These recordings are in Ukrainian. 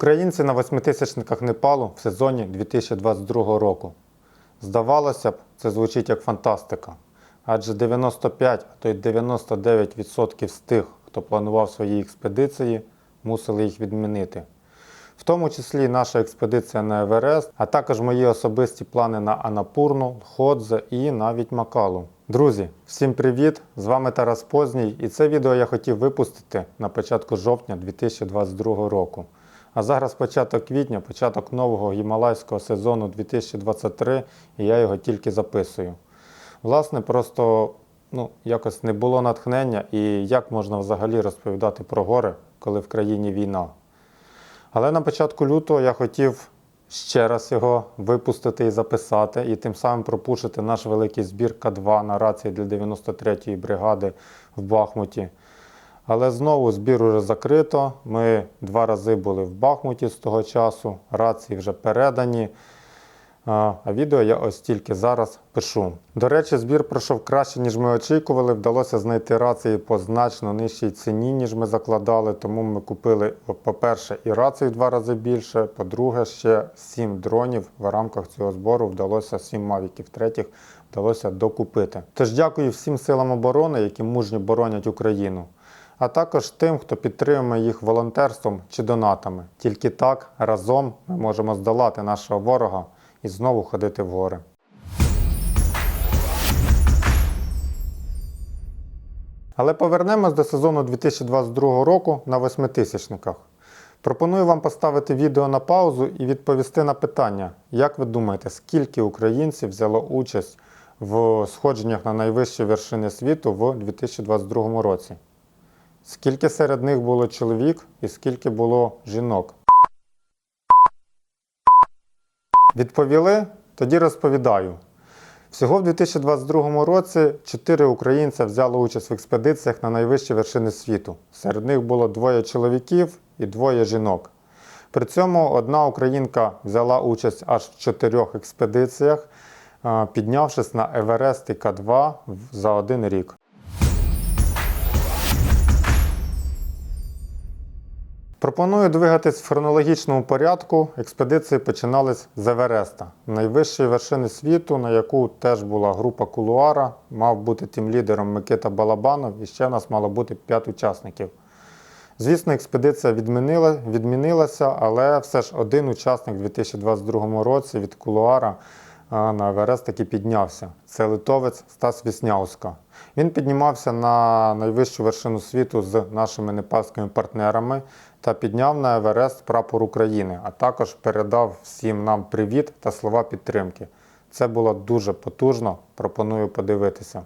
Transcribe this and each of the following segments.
Українці на восьмитисячниках Непалу в сезоні 2022 року. Здавалося б, це звучить як фантастика. Адже 95, а то й 99% з тих, хто планував свої експедиції, мусили їх відмінити. В тому числі наша експедиція на Еверест, а також мої особисті плани на Анапурну, Ходзе і навіть Макалу. Друзі, всім привіт! З вами Тарас Позній, і це відео я хотів випустити на початку жовтня 2022 року. А зараз початок квітня, початок нового гімалайського сезону 2023, і я його тільки записую. Власне, просто ну, якось не було натхнення і як можна взагалі розповідати про гори, коли в країні війна. Але на початку лютого я хотів ще раз його випустити і записати, і тим самим пропушити наш великий збір К2 на рації для 93-ї бригади в Бахмуті. Але знову збір уже закрито. Ми два рази були в Бахмуті з того часу, рації вже передані. А відео я ось тільки зараз пишу. До речі, збір пройшов краще, ніж ми очікували. Вдалося знайти рації по значно нижчій ціні, ніж ми закладали. Тому ми купили, по-перше, і рацію в два рази більше. По-друге, ще сім дронів в рамках цього збору вдалося сім мавіків. Третіх вдалося докупити. Тож дякую всім силам оборони, які мужньо боронять Україну. А також тим, хто підтримує їх волонтерством чи донатами. Тільки так разом ми можемо здолати нашого ворога і знову ходити в гори. Але повернемось до сезону 2022 року на восьмитисячниках. Пропоную вам поставити відео на паузу і відповісти на питання, як ви думаєте, скільки українців взяло участь в сходженнях на найвищі вершини світу в 2022 році? Скільки серед них було чоловік і скільки було жінок? Відповіли? Тоді розповідаю. Всього в 2022 році 4 українця взяли участь в експедиціях на найвищі вершини світу. Серед них було двоє чоловіків і двоє жінок. При цьому одна українка взяла участь аж в чотирьох експедиціях, піднявшись на Еверест і К2 за один рік. Пропоную двигатись в хронологічному порядку. Експедиції починались з Евереста, найвищої вершини світу, на яку теж була група Кулуара. Мав бути тим лідером Микита Балабанов, і ще в нас мало бути 5 учасників. Звісно, експедиція відмінила, відмінилася, але все ж один учасник у 2022 році від Кулуара на Еверест таки піднявся. Це литовець Стас Вісняуска. Він піднімався на найвищу вершину світу з нашими непальськими партнерами та підняв на Еверест прапор України, а також передав всім нам привіт та слова підтримки. Це було дуже потужно. Пропоную подивитися.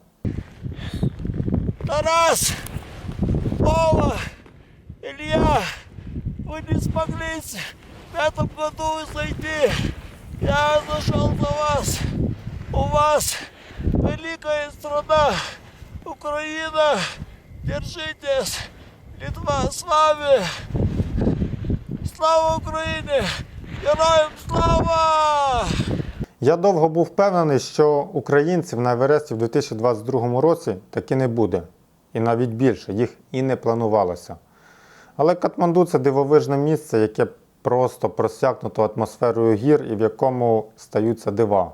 Тарас, Вова, Илья, вы не смогли в этом году зайти. Я зашел за вас. У вас великая страна, Украина. Держитесь. Литва с вами. Слава Украине! Героям слава! Я довго був впевнений, що українців на Евересті в 2022 році таки не буде. І навіть більше, їх і не планувалося. Але Катманду це дивовижне місце, яке просто просякнуто атмосферою гір і в якому стаються дива.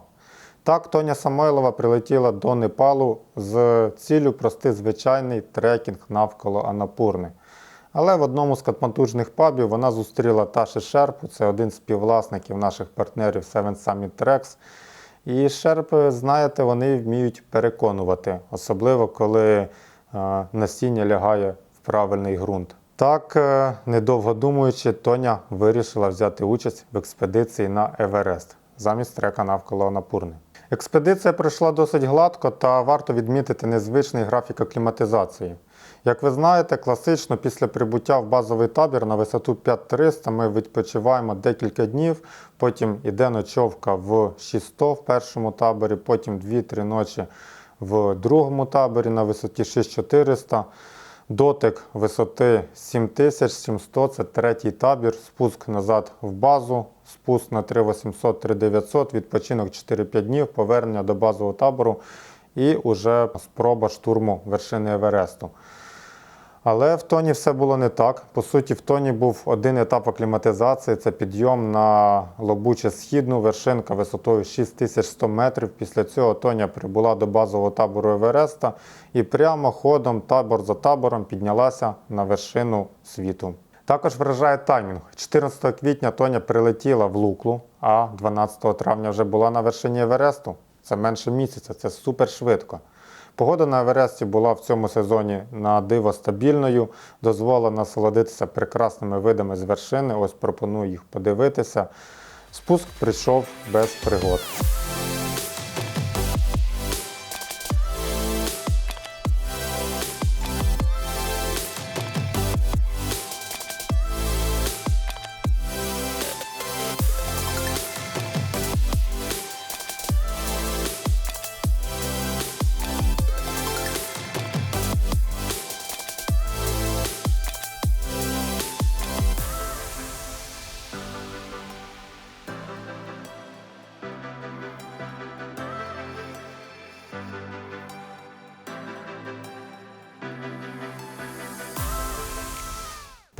Так, Тоня Самойлова прилетіла до Непалу з ціллю прости звичайний трекінг навколо Анапурни. Але в одному з катмантужних пабів вона зустріла Таші Шерпу, це один з співвласників наших партнерів Seven Summit Treks. І шерпи, знаєте, вони вміють переконувати, особливо коли е, насіння лягає в правильний ґрунт. Так, е, недовго думаючи, Тоня вирішила взяти участь в експедиції на Еверест замість трека навколо Анапурни. Експедиція пройшла досить гладко та варто відмітити незвичний графік акліматизації. Як ви знаєте, класично після прибуття в базовий табір на висоту 5300 ми відпочиваємо декілька днів, потім іде ночовка в 600 в першому таборі, потім 2-3 ночі в другому таборі на висоті 6400. Дотик висоти 7700, це третій табір, спуск назад в базу, спуск на 3800, 3900, відпочинок 4-5 днів, повернення до базового табору. І уже спроба штурму вершини Евересту. Але в тоні все було не так. По суті, в тоні був один етап акліматизації це підйом на лобуче східну вершинка висотою 6100 метрів. Після цього Тоня прибула до базового табору Евереста і прямо ходом, табор за табором, піднялася на вершину світу. Також вражає таймінг. 14 квітня Тоня прилетіла в Луклу, а 12 травня вже була на вершині Евересту. Це менше місяця, це супер швидко. Погода на Евересті була в цьому сезоні на диво стабільною, дозволила насолодитися прекрасними видами з вершини. Ось пропоную їх подивитися. Спуск прийшов без пригод.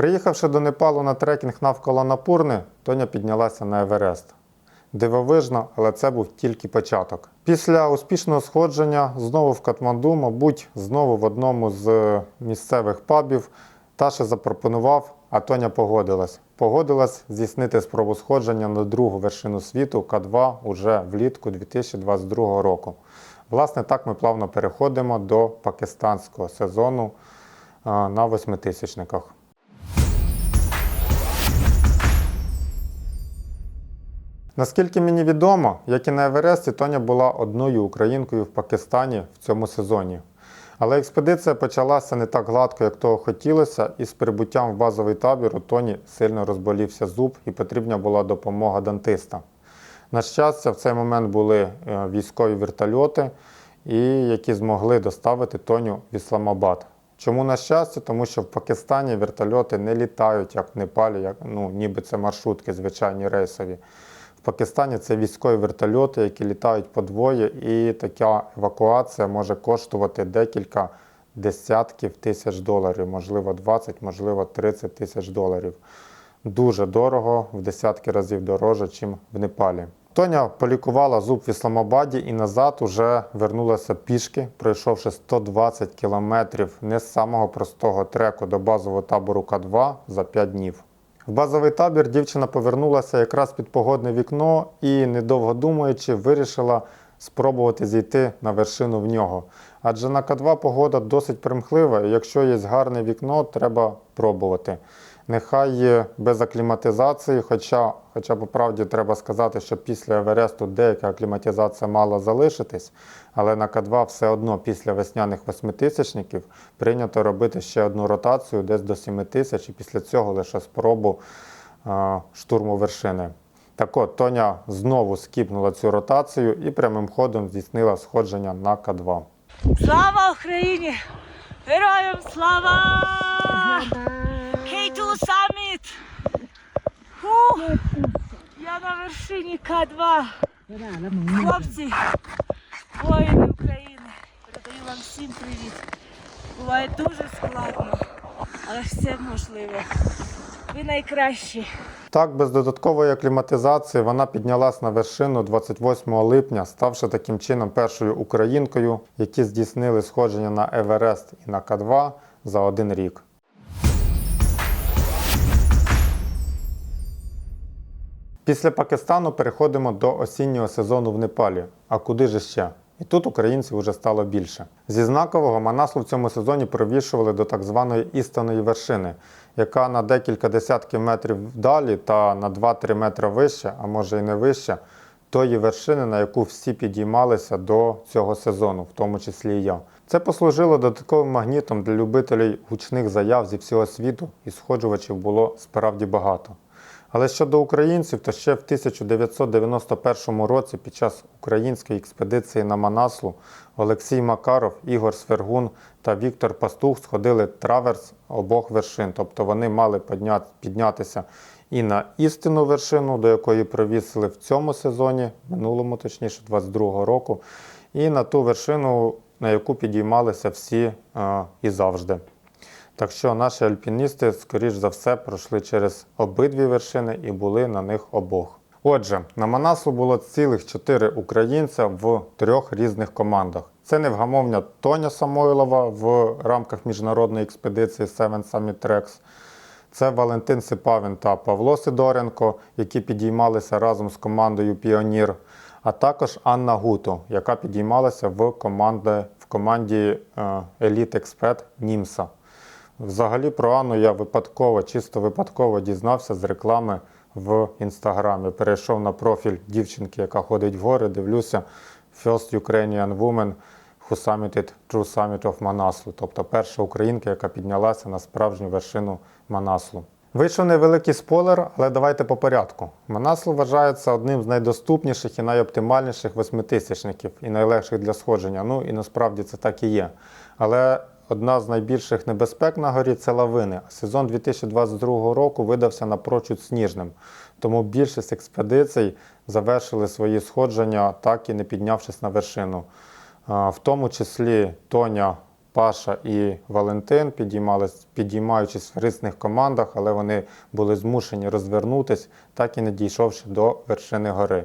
Приїхавши до Непалу на трекінг навколо Напурни, Тоня піднялася на Еверест. Дивовижно, але це був тільки початок. Після успішного сходження знову в Катманду, мабуть, знову в одному з місцевих пабів Таша запропонував, а Тоня погодилась. Погодилась здійснити спробу сходження на другу вершину світу К2 уже влітку 2022 року. Власне, так ми плавно переходимо до пакистанського сезону на восьмитисячниках. Наскільки мені відомо, як і на Евересті, Тоня була одною українкою в Пакистані в цьому сезоні. Але експедиція почалася не так гладко, як того хотілося, і з прибуттям в базовий табір у Тоні сильно розболівся зуб і потрібна була допомога дантиста. На щастя, в цей момент були е, військові вертольоти, і які змогли доставити Тоню в Ісламабад. Чому на щастя? Тому що в Пакистані вертольоти не літають, як в Непалі, як, ну, ніби це маршрутки звичайні рейсові. В Пакистані це військові вертольоти, які літають по двоє, і така евакуація може коштувати декілька десятків тисяч доларів, можливо, 20, можливо, 30 тисяч доларів. Дуже дорого, в десятки разів дороже, ніж в Непалі. Тоня полікувала зуб в Ісламабаді і назад уже вернулася пішки, пройшовши 120 кілометрів не з самого простого треку до базового табору К2 за 5 днів. В базовий табір дівчина повернулася якраз під погодне вікно і, недовго думаючи, вирішила спробувати зійти на вершину в нього. Адже на К2 погода досить примхлива, і якщо є гарне вікно, треба пробувати. Нехай без акліматизації, хоча, хоча по правді треба сказати, що після Евересту деяка акліматизація мала залишитись, але на К2 все одно після весняних восьмитисячників прийнято робити ще одну ротацію десь до 7 тисяч і після цього лише спробу а, штурму вершини. Так от, Тоня знову скіпнула цю ротацію і прямим ходом здійснила сходження на К2. Слава Україні! Героям слава! Фу! Я на вершині К2. Хлопці, воїни України. Передаю вам всім привіт. Буває дуже складно, але все можливо. Ви найкращі. Так, без додаткової акліматизації вона піднялась на вершину 28 липня, ставши таким чином першою українкою, які здійснили сходження на Еверест і на К2 за один рік. Після Пакистану переходимо до осіннього сезону в Непалі. А куди ж ще? І тут українців вже стало більше. Зі знакового Манаслу в цьому сезоні провішували до так званої істинної вершини, яка на декілька десятків метрів далі та на 2-3 метри вище, а може і не вище, тої вершини, на яку всі підіймалися до цього сезону, в тому числі і я. Це послужило додатковим магнітом для любителів гучних заяв зі всього світу, і сходжувачів було справді багато. Але щодо українців, то ще в 1991 році під час української експедиції на Манаслу Олексій Макаров, Ігор Свергун та Віктор Пастух сходили траверс обох вершин. Тобто вони мали піднятися і на істинну вершину, до якої провісили в цьому сезоні, минулому точніше, 22 року, і на ту вершину, на яку підіймалися всі е, і завжди. Так що наші альпіністи, скоріш за все, пройшли через обидві вершини і були на них обох. Отже, на Манаслу було цілих чотири українця в трьох різних командах. Це невгамовня Тоня Самойлова в рамках міжнародної експедиції Seven Summit Treks. Це Валентин Сипавін та Павло Сидоренко, які підіймалися разом з командою Піонір, а також Анна Гуто, яка підіймалася в, команди, в команді е, Elite Expert Німса. Взагалі про Анну я випадково, чисто випадково дізнався з реклами в інстаграмі. Перейшов на профіль дівчинки, яка ходить в гори, дивлюся First Ukrainian Woman who summited True Summit of Manaslu, тобто перша українка, яка піднялася на справжню вершину Манаслу. Вийшов невеликий спойлер, але давайте по порядку. Манаслу вважається одним з найдоступніших і найоптимальніших восьмитисячників і найлегших для сходження. Ну і насправді це так і є. Але одна з найбільших небезпек на горі це лавини. Сезон 2022 року видався напрочуд сніжним, тому більшість експедицій завершили свої сходження, так і не піднявшись на вершину. В тому числі Тоня, Паша і Валентин підіймаючись в різних командах, але вони були змушені розвернутись, так і не дійшовши до вершини гори.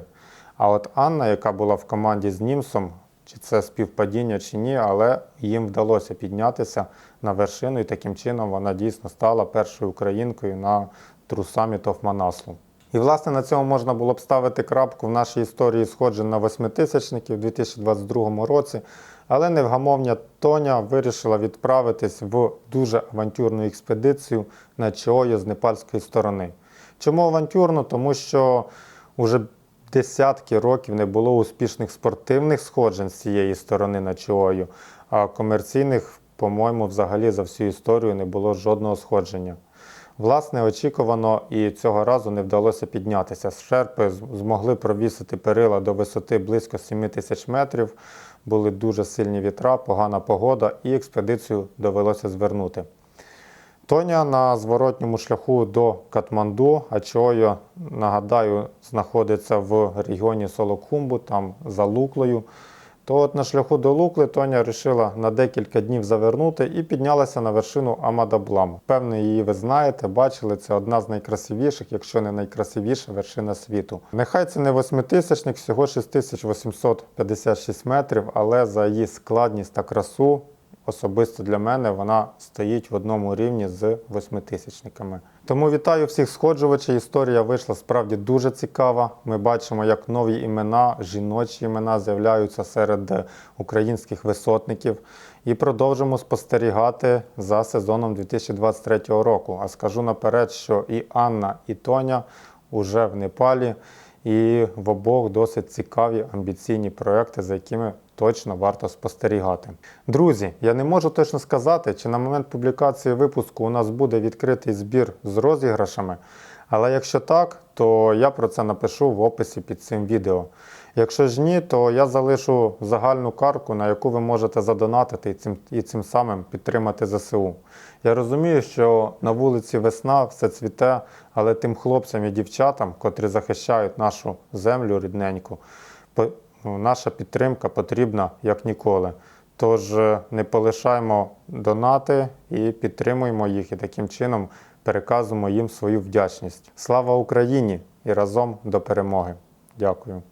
А от Анна, яка була в команді з Німсом, чи це співпадіння чи ні, але їм вдалося піднятися на вершину, і таким чином вона дійсно стала першою українкою на of Manaslu. І власне на цьому можна було б ставити крапку в нашій історії сходжень на восьмитисячників у 2022 році. Але невгамовня Тоня вирішила відправитись в дуже авантюрну експедицію на Чою з непальської сторони. Чому авантюрну? Тому що вже десятки років не було успішних спортивних сходжень з цієї сторони на Чою, а комерційних, по-моєму, взагалі за всю історію не було жодного сходження. Власне, очікувано і цього разу не вдалося піднятися. Шерпи змогли провісити перила до висоти близько 7 тисяч метрів. Були дуже сильні вітра, погана погода, і експедицію довелося звернути. Тоня на зворотньому шляху до Катманду, а Чойо, нагадаю, знаходиться в регіоні Солокхумбу, там за Луклою. То от на шляху до Лукли Тоня вирішила на декілька днів завернути і піднялася на вершину Амадабламу. Певно, її ви знаєте, бачили, це одна з найкрасивіших, якщо не найкрасивіша вершина світу. Нехай це не восьмитисячник, всього 6856 метрів, але за її складність та красу особисто для мене вона стоїть в одному рівні з восьмитисячниками. Тому вітаю всіх сходжувачів. Історія вийшла справді дуже цікава. Ми бачимо, як нові імена, жіночі імена з'являються серед українських висотників. І продовжимо спостерігати за сезоном 2023 року. А скажу наперед, що і Анна, і Тоня уже в Непалі, і в обох досить цікаві амбіційні проекти, за якими точно варто спостерігати. Друзі, я не можу точно сказати, чи на момент публікації випуску у нас буде відкритий збір з розіграшами. Але якщо так, то я про це напишу в описі під цим відео. Якщо ж ні, то я залишу загальну карку, на яку ви можете задонатити і цим, і цим самим підтримати ЗСУ. Я розумію, що на вулиці весна все цвіте, але тим хлопцям і дівчатам, котрі захищають нашу землю рідненьку, наша підтримка потрібна як ніколи. Тож е, не полишаємо донати і підтримуємо їх, і таким чином переказуємо їм свою вдячність. Слава Україні і разом до перемоги! Дякую.